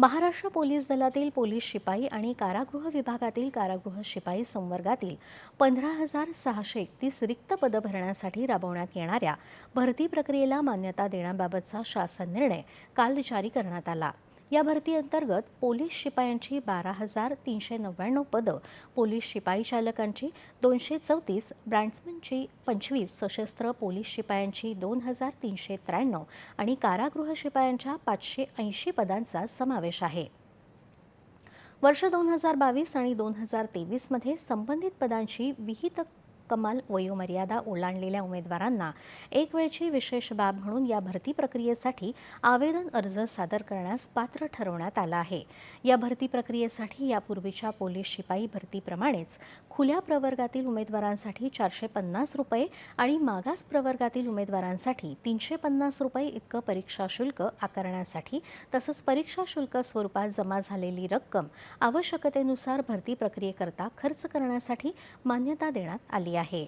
Maharashtra police दलातील police शिपाई आणि कारागृह विभागातील कारागृह शिपाई संवर्गातील पंधरा हजार सहाशे एकतीस रिक्त पदं भरण्यासाठी राबवण्यात येणाऱ्या भरती प्रक्रियेला मान्यता देण्याबाबतचा शासन निर्णय काल जारी करण्यात आला. या भरतीअंतर्गत पोलीस शिपायांची बारा हजार तीनशे नव्याण्णव पदं पोलीस शिपाई चालकांची दोनशे चौतीस ब्रँड्समनची पंचवीस सशस्त्र पोलीस शिपायांची दोन हजार तीनशे त्र्याण्णव आणि कारागृह शिपायांच्या पाचशे ऐंशी पदांचा समावेश आहे. वर्ष दोन हजार बावीस आणि दोन हजार तेवीसमध्ये संबंधित पदांची विहित कमाल वयोमर्यादा ओलांडलेल्या उमेदवारांना एक वेळची विशेष बाब म्हणून या भरती प्रक्रियेसाठी आवेदन अर्ज सादर करण्यास पात्र ठरवण्यात आला आहे. या भरती प्रक्रियेसाठी यापूर्वीच्या पोलीस शिपाई भरतीप्रमाणेच खुल्या प्रवर्गातील उमेदवारांसाठी चारशे पन्नास रुपये आणि मागास प्रवर्गातील उमेदवारांसाठी तीनशे पन्नास रुपये इतकं परीक्षा शुल्क आकारण्यासाठी तसंच परीक्षा शुल्क स्वरूपात जमा झालेली रक्कम आवश्यकतेनुसार भरती प्रक्रियेकरता खर्च करण्यासाठी मान्यता देण्यात आली आहे आहे.